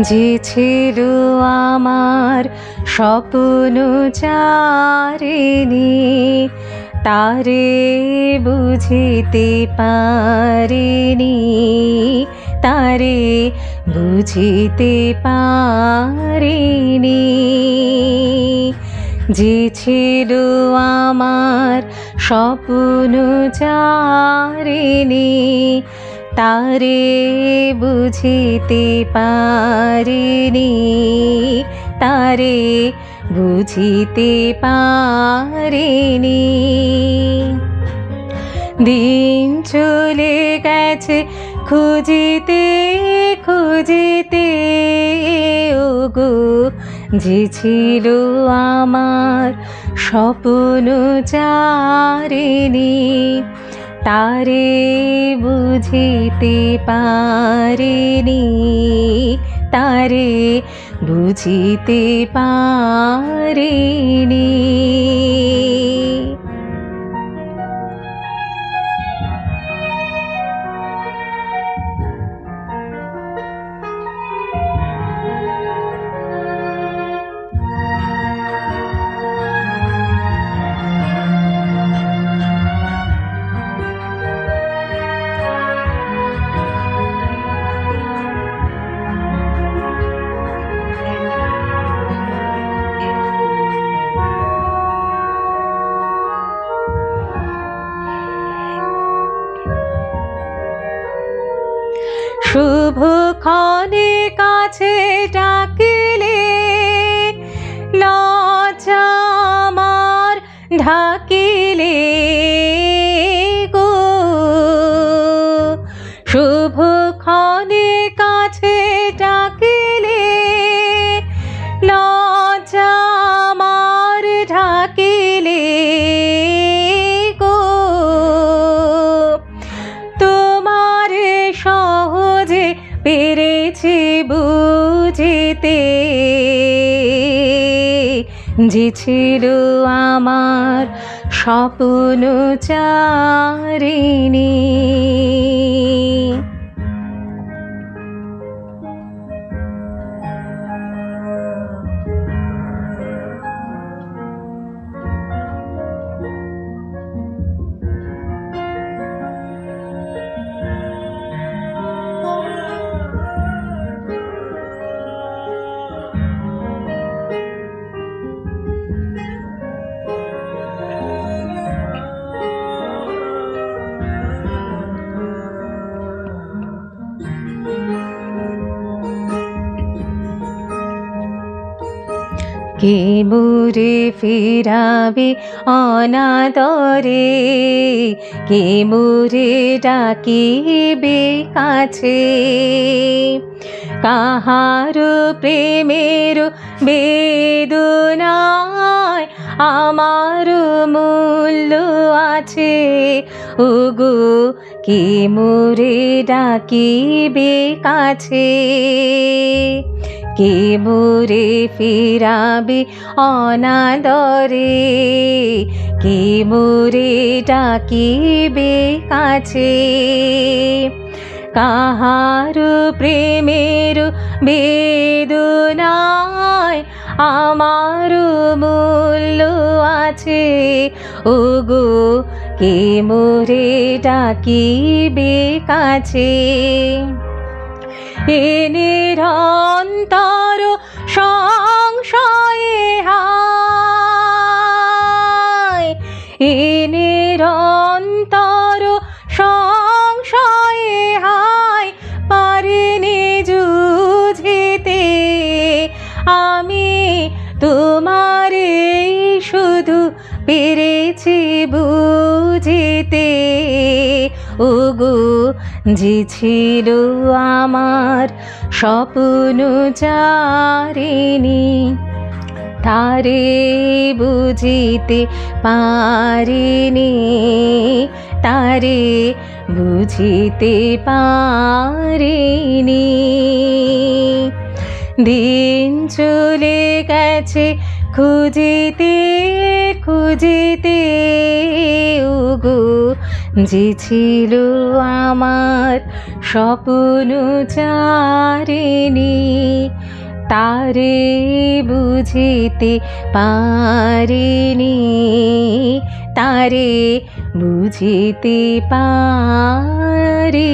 যে ছিল আমার স্বপ্ন চারিনি তারে বুঝিতে পারিনি, তারে বুঝিতে পারিনি। যে ছিল আমার স্বপ্ন চারিনি তারে বুঝিতে পারিনি, তারে বুঝিতে পারিনি। দিন চলে গেছে খুঁজিতে খুঁজিতে, ওগো যে ছিল আমার স্বপ্ন চারিনি তারে বুঝিতে পারিনি তারে বুঝিতে পারিনি। ক্ষণে কাছে ডাকিলে লজ্জা আমার ঢাকিলে। যে ছিল আমার স্বপ্ন চারিণী। কে মুরে ফিরাবে অনাদরে। কে মুরে ডাকিবে কাছে? কাহার প্রেমের বেদনায় আমার মূল্য আছে। ওগো কে মোরে ডাকিবে কাছে? কে মোরে ফিরাবে অনাদরে? কে মোরে ডাকিবে কাছে? কাহার প্রেমের বেদনায় আমার মূল্য আছে? ওগো, কে মোরে ডাকিবে কাছে? এ নিরন্তর যে ছিল আমার স্বপ্ন চারিণী। তারে বুঝিতে পারিনি, তারে বুঝিতে পারিনি। দিন চলে গেছে, খুঁজিতে খুঁজিতে, উগু যে ছিল আমার স্বপ্ন চারিণী তারে বুঝিতে পারিনি তারে বুঝিতে পারিনি।